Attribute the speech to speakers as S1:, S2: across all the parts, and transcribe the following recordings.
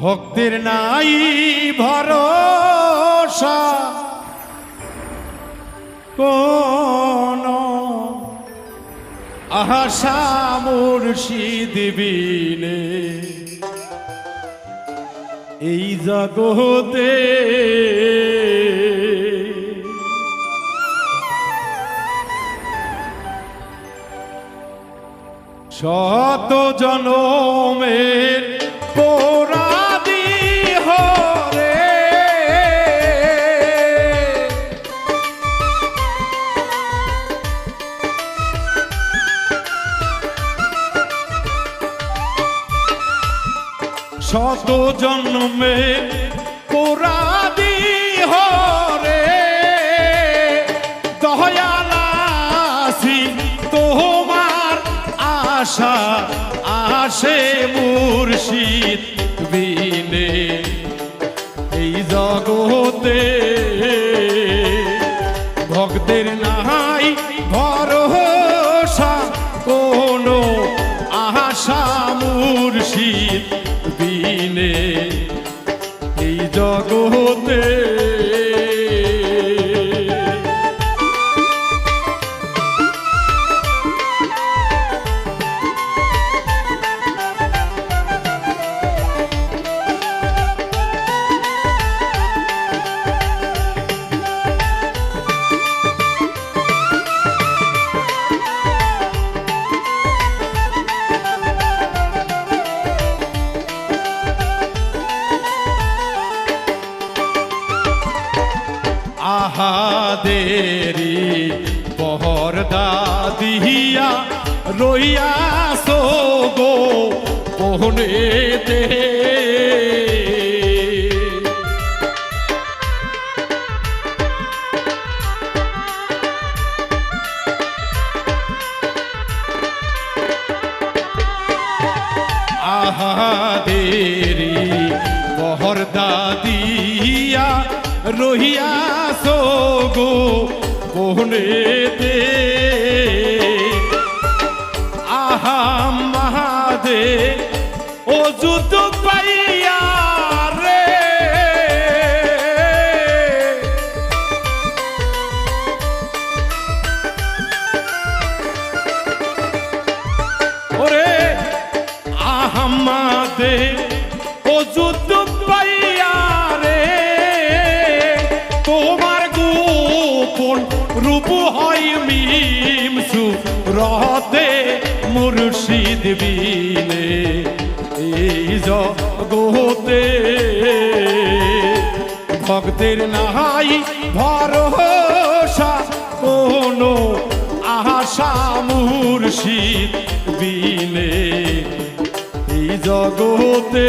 S1: ভক্তের নাই ভরসা। কোন আশা মুর্শিদ বিনে। এই জগতে শত জনমের শত জন্মে পোরাদি হরে। দয়ালাসি তোমার আশা আসে মুর্শিদ বিনে। এই জগতে জগতে রইয়া গো পোহনে আহাদেরি পহরদা দিয়া রহিয়া গো কোহনেতে মুর্শিদ বিনে এই জগতে ভক্তের নাহাই ভরসা কোনো আশা মুর্শিদ বিনে। এই জগতে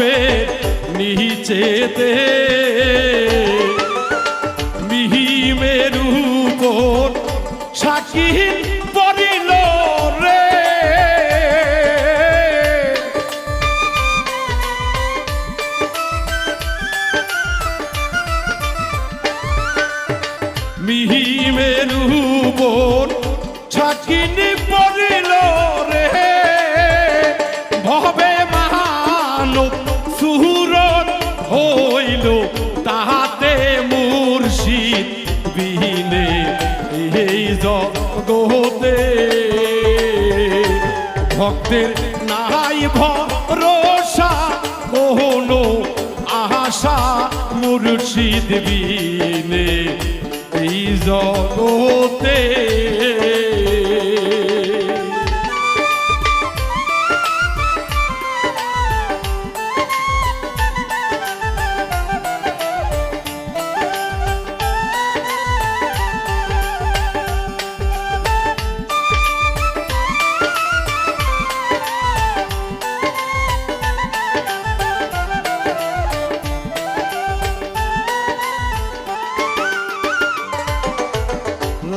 S1: বেহারোপে নিচেতে মিহি মেরু উপর সাকি পড়িল রে মিহি মেরু উপর ছাকিনি পড়িল রে ভক্তের নাহাই ভরসা কোনো আশা মুর্শিদ বিনে এই জগতে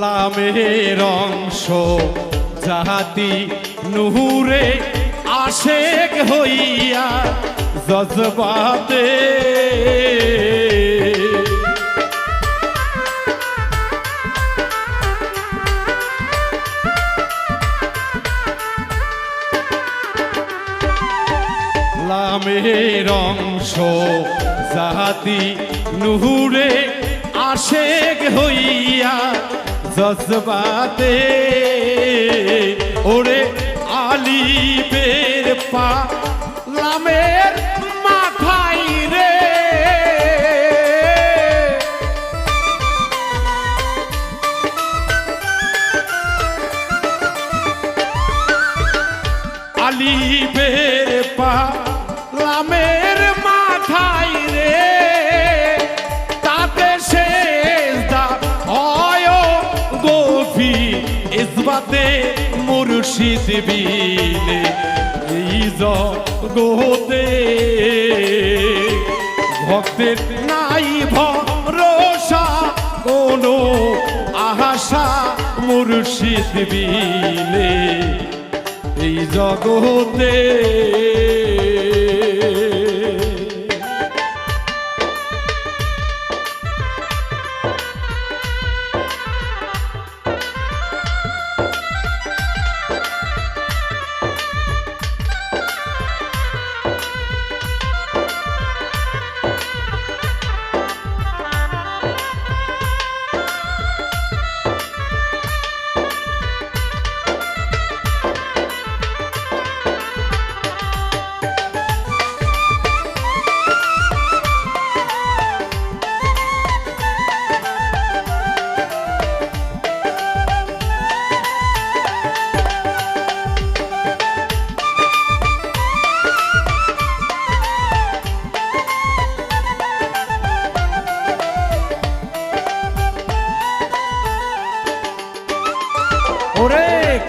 S1: লামের অংশ। জাতি নুহুরে আশেক হইয়া জজবাতে। লামের অংশ। জাতি নুহুরে আশেক হইয়া জজবাতে ওরে আলিপের পা লামের ইসবাতে মুর্শিদ বিনে এই জগতে ভক্তের নাই ভরসা কোনো আশা মুর্শিদ বিনে এই জগতে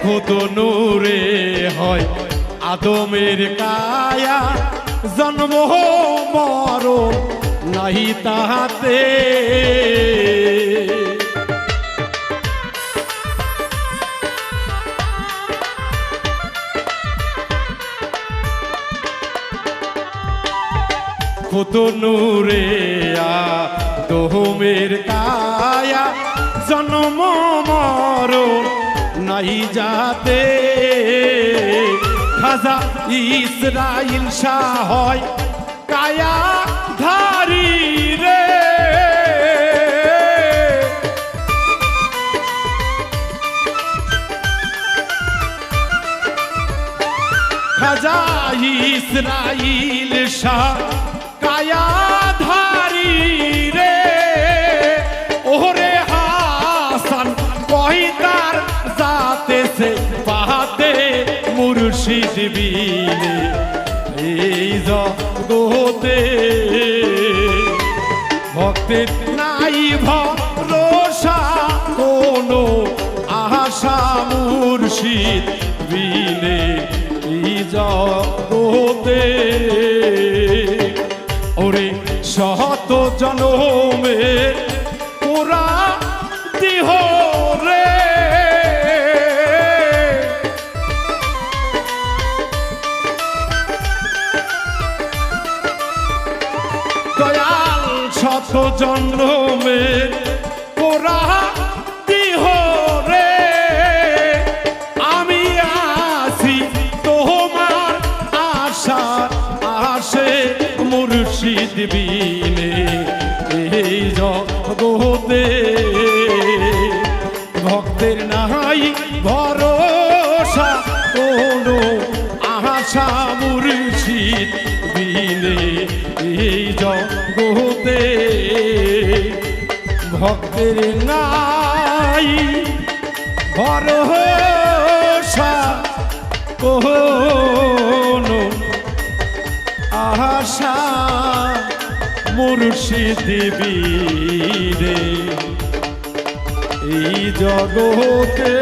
S1: কত নূরে হয় আদমের কায়া। জন্ম মর নাহি তাহাতে। কত নূরে দোহমের কায়া। জন্ম মরণ নাই যাতে খাজা ইসরাইল শাহ হয় কায়া ধারি রে। খাজা ইসরাইল শাহ যাতে সে পাহাতে মুর্শিদ বিনে এই জগতে ভক্তের নাই ভরসা কোনো আশা মুর্শিদ বিনে এই জগতে জন্মের দিহ রে আমি তোমার আশা এই জগতে ভক্তের নাই ভরসা, কোনো আশা মুর্শিদ বিনে। এই জগতে ভক্তের নাই। ভরসা কোনো আশা মুর্শিদেবী রে এই জগতে